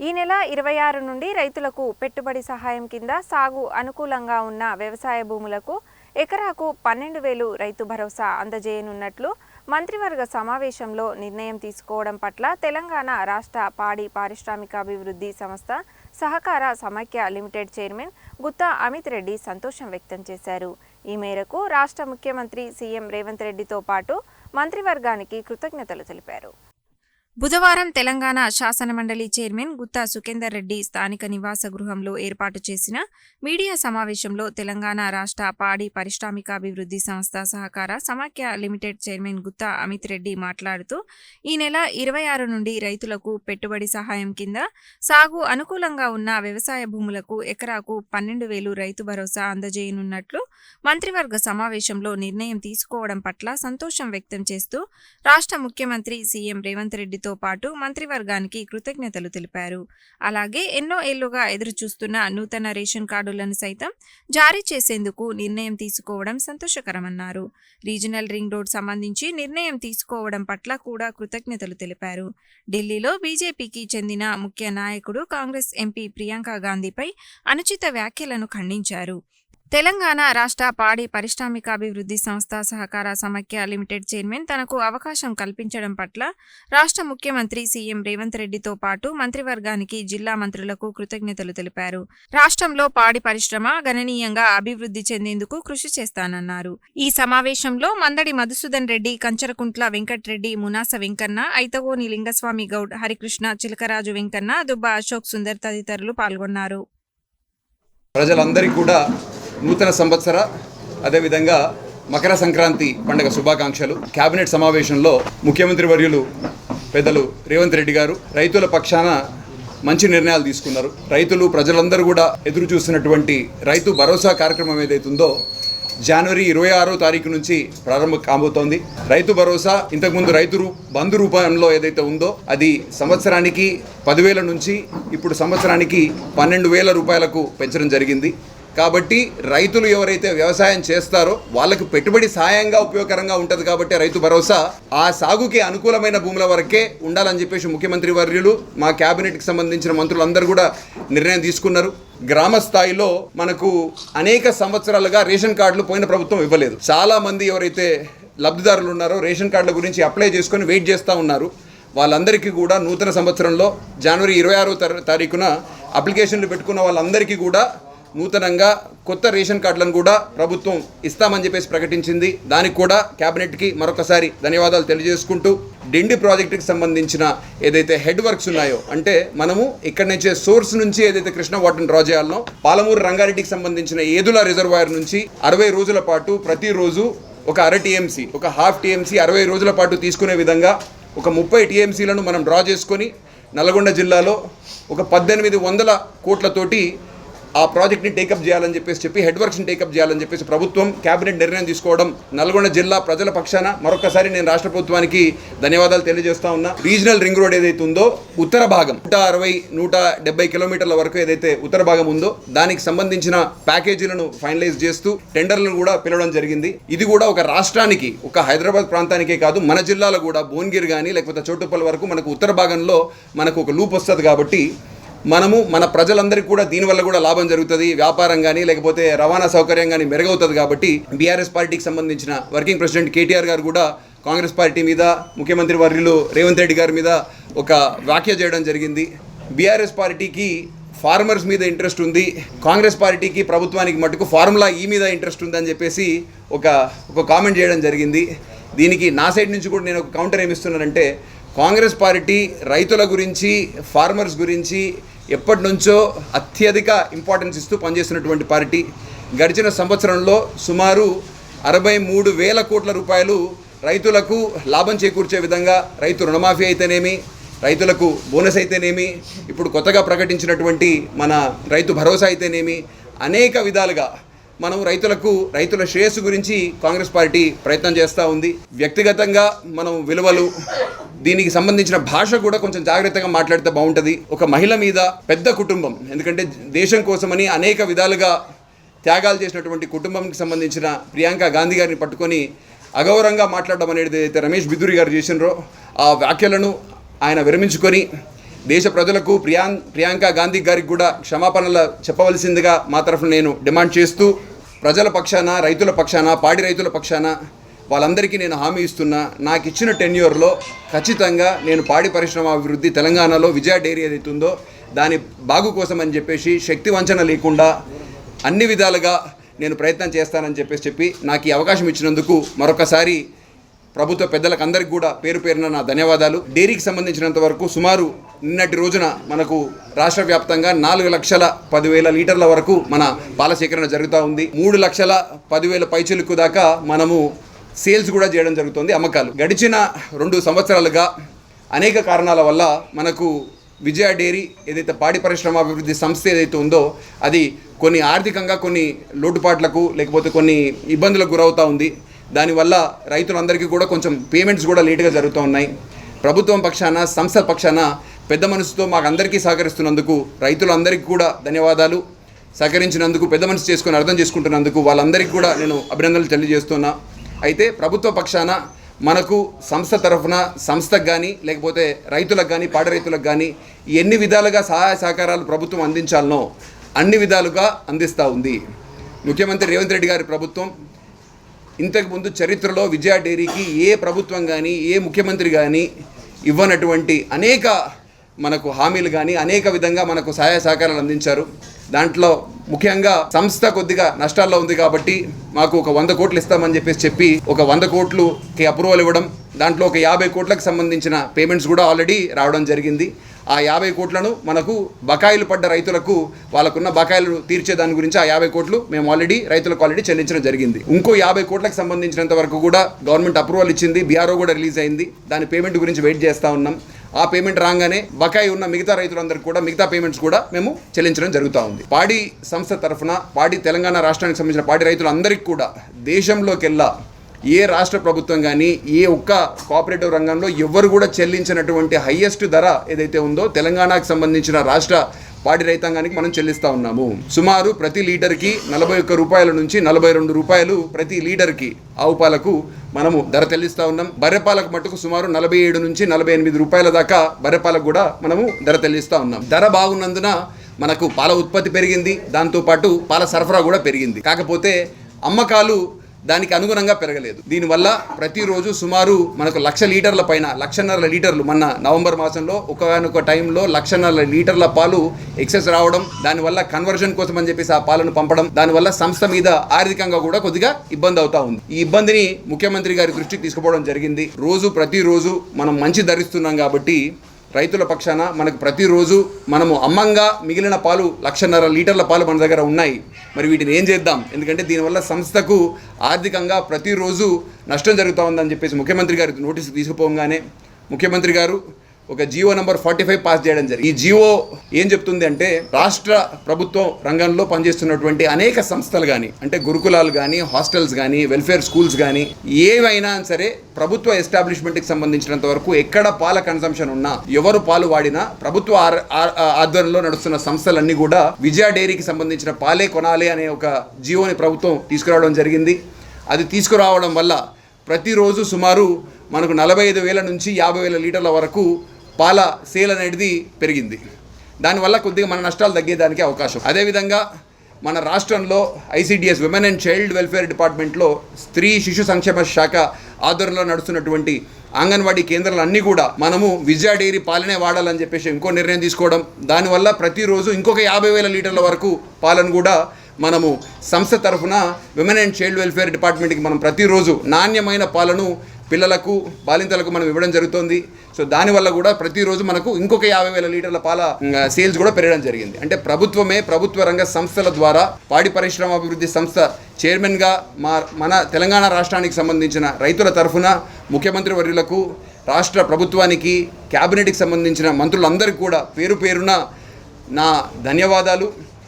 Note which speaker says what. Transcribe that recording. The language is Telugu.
Speaker 1: ఈ నెల ఇరవై ఆరు నుండి రైతులకు పెట్టుబడి సహాయం కింద సాగు అనుకూలంగా ఉన్న వ్యవసాయ భూములకు ఎకరాకు పన్నెండు వేలు రైతు భరోసా అందజేయనున్నట్లు మంత్రివర్గ సమావేశంలో నిర్ణయం తీసుకోవడం పట్ల తెలంగాణ రాష్ట్ర పాడి పారిశ్రామికాభివృద్ధి సంస్థ సహకార సమైక్య లిమిటెడ్ చైర్మన్ గుత్తా అమిత్ రెడ్డి సంతోషం వ్యక్తం చేశారు. ఈ మేరకు రాష్ట్ర ముఖ్యమంత్రి సీఎం రేవంత్ రెడ్డితో పాటు మంత్రివర్గానికి కృతజ్ఞతలు తెలిపారు. బుధవారం తెలంగాణ శాసనమండలి చైర్మన్ గుత్తా సుఖేందర్ రెడ్డి స్థానిక నివాస గృహంలో ఏర్పాటు చేసిన మీడియా సమావేశంలో తెలంగాణ రాష్ట్ర పాడి పారిశ్రామికాభివృద్ధి సంస్థ సహకార సమాఖ్య లిమిటెడ్ చైర్మన్ గుత్తా అమిత్ రెడ్డి మాట్లాడుతూ ఈ నెల ఇరవై ఆరు నుండి రైతులకు పెట్టుబడి సహాయం కింద సాగు అనుకూలంగా ఉన్న వ్యవసాయ భూములకు ఎకరాకు పన్నెండు వేలు రైతు భరోసా అందజేయనున్నట్లు మంత్రివర్గ సమావేశంలో నిర్ణయం తీసుకోవడం పట్ల సంతోషం వ్యక్తం చేస్తూ రాష్ట్ర ముఖ్యమంత్రి సీఎం రేవంత్ మంత్రితో పాటు మంత్రివర్గానికి కృతజ్ఞతలు తెలిపారు. అలాగే ఎన్నో ఏళ్ళుగా ఎదురుచూస్తున్న నూతన రేషన్ కార్డులను సైతం జారీ చేసేందుకు నిర్ణయం తీసుకోవడం సంతోషకరమన్నారు. రీజనల్ రింగ్ రోడ్ సంబంధించి నిర్ణయం తీసుకోవడం పట్ల కూడా కృతజ్ఞతలు తెలిపారు. ఢిల్లీలో బీజేపీకి చెందిన ముఖ్య నాయకుడు కాంగ్రెస్ ఎంపీ ప్రియాంక గాంధీపై అనుచిత వ్యాఖ్యలను ఖండించారు. తెలంగాణ రాష్ట్ర పాడి పారిశ్రామికాభివృద్ధి సంస్థ సహకార సమైక్య లిమిటెడ్ చైర్మన్ తనకు అవకాశం కల్పించడం పట్ల రాష్ట్ర ముఖ్యమంత్రి సీఎం రేవంత్ రెడ్డితో పాటు మంత్రివర్గానికి జిల్లా మంత్రులకు కృతజ్ఞతలు తెలిపారు. రాష్ట్రంలో పాడి పరిశ్రమ గణనీయంగా అభివృద్ధి చెందేందుకు కృషి చేస్తానన్నారు. ఈ సమావేశంలో మందడి మధుసూదన్ రెడ్డి కంచరకుంట్ల వెంకట్రెడ్డి మునాస వెంకన్న ఐతగోని లింగస్వామి గౌడ్ హరికృష్ణ చిలకరాజు వెంకన్న దుబ్బా అశోక్ సుందర్ తదితరులు పాల్గొన్నారు.
Speaker 2: ప్రజలందరికీ కూడా నూతన సంవత్సర అదేవిధంగా మకర సంక్రాంతి పండుగ శుభాకాంక్షలు. కేబినెట్ సమావేశంలో ముఖ్యమంత్రి వర్యులు పెద్దలు రేవంత్ రెడ్డి గారు రైతుల పక్షాన మంచి నిర్ణయాలు తీసుకున్నారు. రైతులు ప్రజలందరూ కూడా ఎదురు చూస్తున్నటువంటి రైతు భరోసా కార్యక్రమం ఏదైతుందో జనవరి ఇరవై ఆరో తారీఖు నుంచి ప్రారంభం కాబోతోంది. రైతు భరోసా ఇంతకుముందు రైతు బంధు రూపంలో ఏదైతే ఉందో అది సంవత్సరానికి పదివేల నుంచి ఇప్పుడు సంవత్సరానికి పన్నెండు వేల రూపాయలకు పెంచడం జరిగింది. కాబట్టి రైతులు ఎవరైతే వ్యవసాయం చేస్తారో వాళ్ళకు పెట్టుబడి సాయంగా ఉపయోగకరంగా ఉంటుంది కాబట్టి రైతు భరోసా. ఆ సాగుకి అనుకూలమైన భూముల వరకే ఉండాలని చెప్పేసి ముఖ్యమంత్రి వర్యులు మా క్యాబినెట్కి సంబంధించిన మంత్రులందరూ కూడా నిర్ణయం తీసుకున్నారు. గ్రామ స్థాయిలో మనకు అనేక సంవత్సరాలుగా రేషన్ కార్డులు పోయిన ప్రభుత్వం ఇవ్వలేదు. చాలా మంది ఎవరైతే లబ్ధిదారులు ఉన్నారో రేషన్ కార్డుల గురించి అప్లై చేసుకొని వెయిట్ చేస్తూ ఉన్నారు. వాళ్ళందరికీ కూడా నూతన సంవత్సరంలో జనవరి ఇరవై ఆరో తారీఖున అప్లికేషన్లు పెట్టుకున్న వాళ్ళందరికీ కూడా నూతనంగా కొత్త రేషన్ కార్డులను కూడా ప్రభుత్వం ఇస్తామని చెప్పేసి ప్రకటించింది. దానికి కూడా క్యాబినెట్కి మరొకసారి ధన్యవాదాలు తెలియజేసుకుంటూ డిండి ప్రాజెక్టుకి సంబంధించిన ఏదైతే హెడ్ వర్క్స్ ఉన్నాయో అంటే మనము ఇక్కడ నుంచే సోర్స్ నుంచి ఏదైతే కృష్ణ వాటర్ని డ్రా చేయాలనో పాలమూరు రంగారెడ్డికి సంబంధించిన ఏదుల రిజర్వాయర్ నుంచి అరవై రోజుల పాటు ప్రతిరోజు ఒక అర టీఎంసీ ఒక హాఫ్ టీఎంసీ అరవై రోజుల పాటు తీసుకునే విధంగా ఒక ముప్పై టీఎంసీలను మనం డ్రా చేసుకొని నల్గొండ జిల్లాలో ఒక పద్దెనిమిది వందల కోట్లతోటి ఆ ప్రాజెక్ట్ని టేకప్ చేయాలని చెప్పేసి చెప్పి హెడ్ వర్క్స్ని టేకప్ చేయాలని చెప్పేసి ప్రభుత్వం కేబినెట్ నిర్ణయం తీసుకోవడం నల్గొండ జిల్లా ప్రజల పక్షాన మరొకసారి నేను రాష్ట్ర ప్రభుత్వానికి ధన్యవాదాలు తెలియజేస్తా ఉన్నా. రీజనల్ రింగ్ రోడ్ ఏదైతే ఉందో ఉత్తర భాగం నూట అరవై నూట డెబ్బై కిలోమీటర్ల వరకు ఏదైతే ఉత్తర భాగం ఉందో దానికి సంబంధించిన ప్యాకేజీలను ఫైనలైజ్ చేస్తూ టెండర్లను కూడా పిలవడం జరిగింది. ఇది కూడా ఒక రాష్ట్రానికి ఒక హైదరాబాద్ ప్రాంతానికే కాదు మన జిల్లాలో కూడా భువనగిరి కానీ లేకపోతే చోటుపల్లి వరకు మనకు ఉత్తర భాగంలో మనకు ఒక లూప్ వస్తుంది కాబట్టి మనము మన ప్రజలందరికీ కూడా దీనివల్ల కూడా లాభం జరుగుతుంది. వ్యాపారం కానీ లేకపోతే రవాణా సౌకర్యం కానీ మెరుగవుతుంది కాబట్టి బీఆర్ఎస్ పార్టీకి సంబంధించిన వర్కింగ్ ప్రెసిడెంట్ కేటీఆర్ గారు కూడా కాంగ్రెస్ పార్టీ మీద ముఖ్యమంత్రి వర్యులు రేవంత్ రెడ్డి గారి మీద ఒక వ్యాఖ్య చేయడం జరిగింది. బీఆర్ఎస్ పార్టీకి ఫార్మర్స్ మీద ఇంట్రెస్ట్ ఉంది. కాంగ్రెస్ పార్టీకి ప్రభుత్వానికి మటుకు ఫార్ములా ఈ మీద ఇంట్రెస్ట్ ఉందని చెప్పేసి ఒక ఒక కామెంట్ చేయడం జరిగింది. దీనికి నా సైడ్ నుంచి కూడా నేను ఒక కౌంటర్ ఏమిస్తున్నానంటే కాంగ్రెస్ పార్టీ రైతుల గురించి ఫార్మర్స్ గురించి ఎప్పటి నుంచో అత్యధిక ఇంపార్టెన్స్ ఇస్తూ పనిచేస్తున్నటువంటి పార్టీ. గడిచిన సంవత్సరంలో సుమారు అరవై మూడు వేల కోట్ల రూపాయలు రైతులకు లాభం చేకూర్చే విధంగా రైతు రుణమాఫీ అయితేనేమి రైతులకు బోనస్ అయితేనేమి ఇప్పుడు కొత్తగా ప్రకటించినటువంటి మన రైతు భరోసా అయితేనేమి అనేక విధాలుగా మనం రైతులకు రైతుల శ్రేయస్సు గురించి కాంగ్రెస్ పార్టీ ప్రయత్నం చేస్తూ ఉంది. వ్యక్తిగతంగా మనం విలువలు దీనికి సంబంధించిన భాష కూడా కొంచెం జాగ్రత్తగా మాట్లాడితే బాగుంటుంది. ఒక మహిళ మీద పెద్ద కుటుంబం ఎందుకంటే దేశం కోసమని అనేక విధాలుగా త్యాగాలు చేసినటువంటి కుటుంబంకి సంబంధించిన ప్రియాంక గాంధీ గారిని పట్టుకొని అగౌరవంగా మాట్లాడడం అనేది అయితే రమేష్ బిదురి గారు చేసినారో ఆ వ్యాఖ్యలను ఆయన విరమించుకొని దేశ ప్రజలకు ప్రియాం ప్రియాంక గాంధీ గారికి కూడా క్షమాపణలు చెప్పవలసిందిగా మా తరఫున నేను డిమాండ్ చేస్తూ ప్రజల పక్షాన రైతుల పక్షాన పాడి రైతుల పక్షాన వాళ్ళందరికీ నేను హామీ ఇస్తున్నా. నాకు ఇచ్చిన టెన్యూర్లో ఖచ్చితంగా నేను పాడి పరిశ్రమ అభివృద్ధి తెలంగాణలో విజయ డైరీ ఏదైతే ఉందో దాని బాగు కోసం అని చెప్పేసి శక్తి వంచన లేకుండా అన్ని విధాలుగా నేను ప్రయత్నం చేస్తానని చెప్పేసి చెప్పి నాకు ఈ అవకాశం ఇచ్చినందుకు మరొకసారి ప్రభుత్వ పెద్దలకు అందరికీ కూడా పేరు పేరున నా ధన్యవాదాలు. డైరీకి సంబంధించినంత వరకు సుమారు నిన్నటి రోజున మనకు రాష్ట్ర వ్యాప్తంగా నాలుగు లక్షల పదివేల లీటర్ల వరకు మన పాల సేకరణ జరుగుతూ ఉంది. మూడు లక్షల పదివేల పైచిలుకు దాకా మనము సేల్స్ కూడా చేయడం జరుగుతుంది అమ్మకాలు. గడిచిన రెండు సంవత్సరాలుగా అనేక కారణాల వల్ల మనకు విజయ డైరీ ఏదైతే పాడి పరిశ్రమ అభివృద్ధి సంస్థ ఏదైతే ఉందో అది కొన్ని ఆర్థికంగా కొన్ని లోటుపాట్లకు లేకపోతే కొన్ని ఇబ్బందులకు గురవుతూ ఉంది. దానివల్ల రైతులందరికీ కూడా కొంచెం పేమెంట్స్ కూడా లేటుగా జరుగుతూ ఉన్నాయి. ప్రభుత్వం పక్షాన సంస్థ పక్షాన పెద్ద మనసుతో మాకు అందరికీ సహకరిస్తున్నందుకు రైతులందరికీ కూడా ధన్యవాదాలు. సహకరించినందుకు పెద్ద మనసు చేసుకొని అర్థం చేసుకుంటున్నందుకు వాళ్ళందరికీ కూడా నేను అభినందనలు తెలియజేస్తున్నా. అయితే ప్రభుత్వ పక్షాన మనకు సంస్థ తరఫున సంస్థకు కానీ లేకపోతే రైతులకు కానీ పాడ రైతులకు కానీ ఎన్ని విధాలుగా సహాయ సహకారాలు ప్రభుత్వం అందించాలనో అన్ని విధాలుగా అందిస్తూ ఉంది. ముఖ్యమంత్రి రేవంత్ రెడ్డి గారి ప్రభుత్వం ఇంతకుముందు చరిత్రలో విజయ డైరీకి ఏ ప్రభుత్వం కానీ ఏ ముఖ్యమంత్రి కానీ ఇవ్వనటువంటి అనేక మనకు హామీలు కానీ అనేక విధంగా మనకు సహాయ సహకారాలు అందించారు. దాంట్లో ముఖ్యంగా సంస్థ కొద్దిగా నష్టాల్లో ఉంది కాబట్టి మాకు ఒక వంద కోట్లు ఇస్తామని చెప్పేసి చెప్పి ఒక వంద కోట్లుకి అప్రూవల్ ఇవ్వడం దాంట్లో ఒక యాభై కోట్లకు సంబంధించిన పేమెంట్స్ కూడా ఆల్రెడీ రావడం జరిగింది. ఆ యాభై కోట్లను మనకు బకాయిలు పడ్డ రైతులకు వాళ్ళకున్న బకాయిలు తీర్చే దాని గురించి ఆ యాభై కోట్లు మేము ఆల్రెడీ రైతులకు ఆల్రెడీ చెల్లించడం జరిగింది. ఇంకో యాభై కోట్లకు సంబంధించినంత వరకు కూడా గవర్నమెంట్ అప్రూవల్ ఇచ్చింది బీఆర్ఓ కూడా రిలీజ్ అయింది. దాని పేమెంట్ గురించి వెయిట్ చేస్తూ ఉన్నాం. ఆ పేమెంట్ రాగానే బకాయి ఉన్న మిగతా రైతులందరికీ కూడా మిగతా పేమెంట్స్ కూడా మేము చెల్లించడం జరుగుతూ ఉంది. పాడి సంస్థ తరఫున పాడి తెలంగాణ రాష్ట్రానికి సంబంధించిన పాడి రైతులందరికీ కూడా దేశంలోకెల్లా ఏ రాష్ట్ర ప్రభుత్వం కానీ ఏ ఒక్క కోఆపరేటివ్ రంగంలో ఎవరు కూడా చెల్లించినటువంటి హయ్యెస్ట్ ధర ఏదైతే ఉందో తెలంగాణకు సంబంధించిన రాష్ట్ర పాడి రైతాంగానికి మనం చెల్లిస్తూ ఉన్నాము. సుమారు ప్రతి లీటర్కి నలభై ఒక్క రూపాయల నుంచి నలభై రెండు రూపాయలు ప్రతి లీటర్కి ఆవు పాలకు మనము ధర చెల్లిస్తూ ఉన్నాం. బర్రెపాలకు మటుకు సుమారు నలభై ఏడు నుంచి నలభై ఎనిమిది రూపాయల దాకా బర్రెపాలకు కూడా మనము ధర చెల్లిస్తూ ఉన్నాం. ధర బాగున్నందున మనకు పాల ఉత్పత్తి పెరిగింది. దాంతోపాటు పాల సరఫరా కూడా పెరిగింది. కాకపోతే అమ్మకాలు దానికి అనుగుణంగా పెరగలేదు. దీనివల్ల ప్రతిరోజు సుమారు మనకు లక్ష లీటర్ల పైన లక్షన్నర లీటర్లు మొన్న నవంబర్ మాసంలో ఒకనొక టైంలో లక్షన్నర లీటర్ల పాలు ఎక్సెస్ రావడం దానివల్ల కన్వర్షన్ కోసం అని చెప్పేసి ఆ పాలను పంపడం దానివల్ల సంస్థ మీద ఆర్థికంగా కూడా కొద్దిగా ఇబ్బంది అవుతా ఉంది. ఈ ఇబ్బందిని ముఖ్యమంత్రి గారి దృష్టికి తీసుకుపోవడం జరిగింది. రోజు ప్రతిరోజు మనం మంచి ధరిస్తున్నాం కాబట్టి రైతుల పక్షాన మనకు ప్రతిరోజు మనము అమ్మంగా మిగిలిన పాలు లక్షన్నర లీటర్ల పాలు మన దగ్గర ఉన్నాయి. మరి వీటిని ఏం చేద్దాం? ఎందుకంటే దీనివల్ల సంస్థకు ఆర్థికంగా ప్రతిరోజు నష్టం జరుగుతూ ఉందని చెప్పేసి ముఖ్యమంత్రి గారి నోటీసు తీసుకుపోగానే ముఖ్యమంత్రి గారు ఒక GO number forty five pass చేయడం జరిగింది. ఈ జియో ఏం చెప్తుంది అంటే రాష్ట్ర ప్రభుత్వం రంగంలో పనిచేస్తున్నటువంటి అనేక సంస్థలు కానీ అంటే గురుకులాలు కానీ హాస్టల్స్ కానీ వెల్ఫేర్ స్కూల్స్ కానీ ఏవైనా సరే ప్రభుత్వ ఎస్టాబ్లిష్మెంట్కి సంబంధించినంత వరకు ఎక్కడ పాల కన్సంప్షన్ ఉన్నా ఎవరు పాలు వాడినా ప్రభుత్వ ఆర్- ఆధ్వర్యంలో నడుస్తున్న సంస్థలన్నీ కూడా విజయ డైరీకి సంబంధించిన పాలే కొనాలి అనే ఒక జియోని ప్రభుత్వం తీసుకురావడం జరిగింది. అది తీసుకురావడం వల్ల ప్రతిరోజు సుమారు మనకు నలభై ఐదు వేల నుంచి యాభై వేల లీటర్ల వరకు పాల సేల్ అనేది పెరిగింది. దానివల్ల కొద్దిగా మన నష్టాలు తగ్గేదానికి అవకాశం. అదేవిధంగా మన రాష్ట్రంలో ICDS women and child welfare డిపార్ట్మెంట్లో స్త్రీ శిశు సంక్షేమ శాఖ ఆధ్వర్యంలో నడుస్తున్నటువంటి అంగన్వాడీ కేంద్రాలన్నీ కూడా మనము విజయ డైరీ పాలనే వాడాలని చెప్పేసి ఇంకో నిర్ణయం తీసుకోవడం. దానివల్ల ప్రతిరోజు ఇంకొక యాభై వేల లీటర్ల వరకు పాలను కూడా మనము సంస్థ తరఫున విమెన్ అండ్ చైల్డ్ వెల్ఫేర్ డిపార్ట్మెంట్కి మనం ప్రతిరోజు నాణ్యమైన పాలను పిల్లలకు బాలింతలకు మనం ఇవ్వడం జరుగుతుంది. సో దానివల్ల కూడా ప్రతిరోజు మనకు ఇంకొక యాభై వేల లీటర్ల పాల సేల్స్ కూడా పెరగడం జరిగింది. అంటే ప్రభుత్వమే ప్రభుత్వ రంగ సంస్థల ద్వారా పాడి పరిశ్రమ అభివృద్ధి సంస్థ చైర్మన్గా మా మన తెలంగాణ రాష్ట్రానికి సంబంధించిన రైతుల తరఫున ముఖ్యమంత్రి వర్యులకు రాష్ట్ర ప్రభుత్వానికి క్యాబినెట్కి సంబంధించిన మంత్రులందరికీ కూడా పేరు పేరున నా ధన్యవాదాలు.